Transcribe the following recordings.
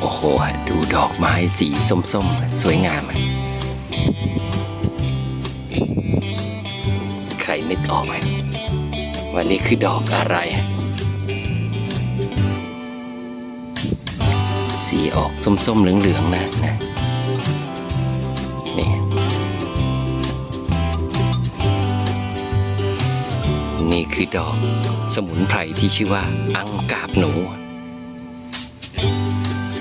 โอ้โห ดูดอกไม้สีส้มๆ สวยงาม ใครนึกออกไหมว่านี่คือดอกอะไร สีออกส้มๆ เหลืองๆ นะนะนี่นี่คือดอกสมุนไพรที่ชื่อว่า อังกาบหนู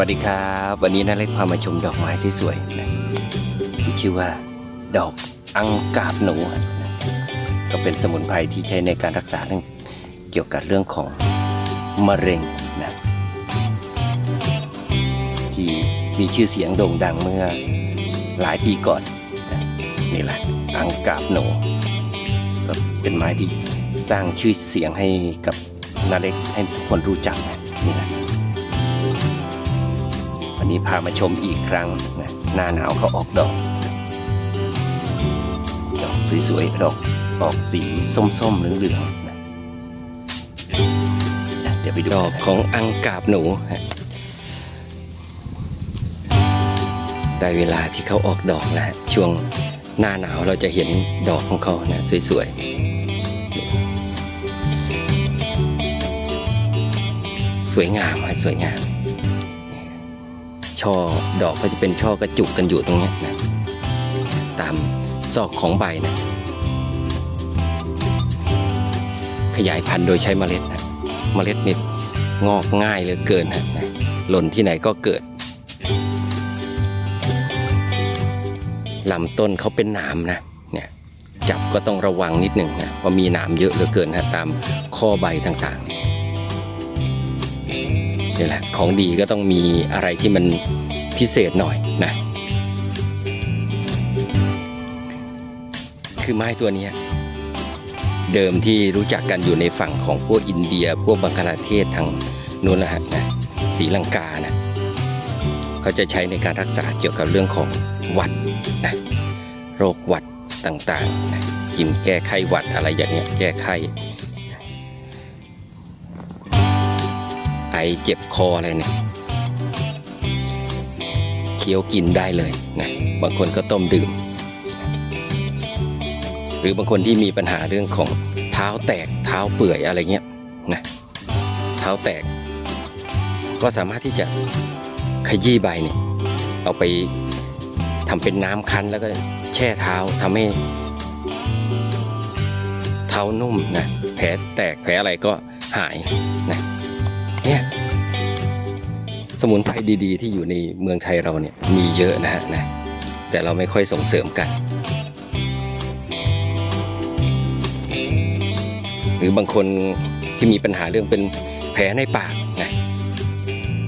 วัสดีครับ วันนี้นาเล็กพามาชมดอกไม้สวยๆนะที่ชื่อว่า ดอกอังกาบหนูนะก็เป็นสมุนไพรที่ใช้ในการรักษาเรื่องเกี่ยวกับเรื่องของมะเร็งนะที่มีชื่อเสียงโด่งดังเมื่อหลายปีก่อนนะนี่แหละอังกาบหนูก็เป็นไม้ที่สร้างชื่อเสียงให้กับนาเล็กให้ทุกคนรู้จักนะนี่แหละ วันนี้พามาชมอีกครั้งนะหน้าหนาวเขาออกดอก ดอกสวยๆ ดอกออกสีส้มๆเหลืองๆนะอะเดี๋ยวไปดูดอกของอังกาบหนูฮะได้เวลาที่เขาออกดอกแล้วฮะช่วงหน้าหนาวเราจะเห็นดอกของเขานะสวยๆ สวยงามฮะสวยงาม ช่อดอกก็จะเป็นช่อกระจุกกันอยู่ตรงนี้นะตามซอกของใบนะขยายพันธุ์โดยใช้เมล็ดนะเมล็ดนี่งอกง่ายเหลือเกินนะนะหล่นที่ไหนก็เกิดลำต้นเขาเป็นหนามนะเนี่ยจับก็ต้องระวังนิดหนึ่งนะเพราะมีหนามเยอะเหลือเกินนะตามข้อใบต่างๆ นี่แหละ ของดีก็ต้องมีอะไรที่มันพิเศษหน่อยนะ คือไม้ตัวนี้เดิมที่รู้จักกันอยู่ในฝั่งของพวกอินเดีย พวกบังกลาเทศทางนู้นนะฮะนะศรีลังกานะเขาจะใช้ในการรักษาเกี่ยวกับเรื่องของหวัดนะโรคหวัดต่างๆนะกินแก้ไข้หวัดอะไรอย่างเงี้ยแก้ไข้ ไอเจ็บคออะไรเนี่ยเคี้ยวกินได้เลยนะบางคนก็ต้มดื่ม หรือบางคนที่มีปัญหาเรื่องของเท้าแตกเท้าเปื่อยอะไรเงี้ยนะเท้าแตก ก็สามารถที่จะขยี้ใบเนี่ยเอาไปทำเป็นน้ำคั้นแล้วก็แช่เท้าทำให้เท้านุ่มนะแผลแตกแผลอะไรก็หายนะ เนี่ยสมุนไพรดีๆ ที่อยู่ในเมืองไทยเราเนี่ยมีเยอะนะฮะนะแต่เราไม่ค่อยส่งเสริมกัน หรือบางคนที่มีปัญหาเรื่องเป็นแผลในปากนะ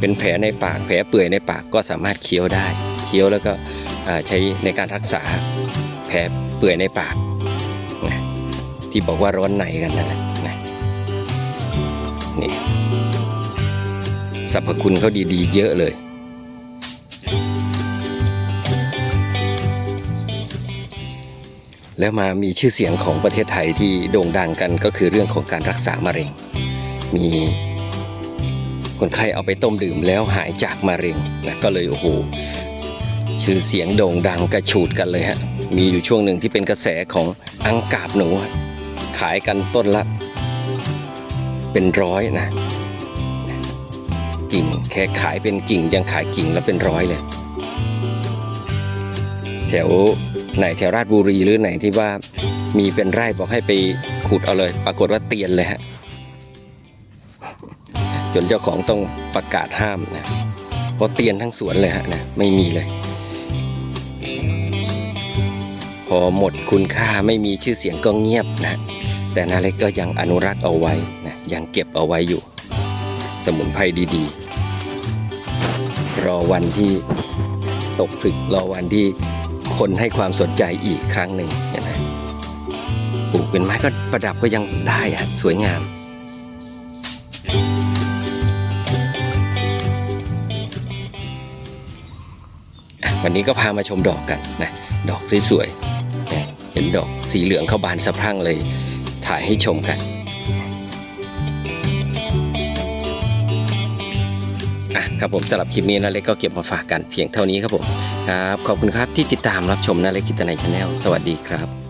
เป็นแผลในปากแผลเปื่อยในปากก็สามารถเคี้ยวได้ เคี้ยวแล้วก็ใช้ในการรักษาแผลเปื่อยในปากนะที่บอกว่าร้อนในกันนั่นแหละ สรรพคุณเขาดีๆ เยอะเลย แล้วมามีชื่อเสียงของประเทศไทยที่โด่งดังกันก็คือเรื่องของการรักษามะเร็ง มีคนไข้เอาไปต้มดื่มแล้วหายจากมะเร็งนะก็เลยโอ้โหชื่อเสียงโด่งดังกระฉูดกันเลยฮะ มีอยู่ช่วงหนึ่งที่เป็นกระแสของอังกาบหนู ขายกันต้นละ เป็นร้อยนะ กิ่ง แค่ขายเป็นกิ่งยังขายกิ่งแล้วเป็นร้อยเลย แถวไหนแถวราชบุรีหรือไหนที่ว่ามีเป็นไร่บอกให้ไปขุดเอาเลย ปรากฏว่าเตียนเลยฮะจนเจ้าของต้องประกาศห้ามนะเพราะเตียนทั้งสวนเลยฮะนะไม่มีเลย พอหมดคุณค่าไม่มีชื่อเสียงก็เงียบนะ แต่นาเล็กก็ยังอนุรักษ์เอาไว้นะยังเก็บเอาไว้อยู่ สมุนไพรดี ๆ รอวันที่ตกผลึกรอวันที่คนให้ความสนใจอีกครั้งหนึ่งเห็นไหมปลูกเป็นไม้ก็ประดับก็ยังได้อะสวยงาม วันนี้ก็พามาชมดอกกันนะดอกสวยๆเนี่ยเห็นดอกสีเหลืองเข้าบานสะพรั่งเลยถ่ายให้ชมกัน อะครับผมสำหรับคลิปนี้นาเล็กก็เก็บมาฝากกันเพียงเท่านี้ครับผมครับขอบคุณครับที่ติดตามรับชมนาเล็กกิตนายชาแนลสวัสดีครับ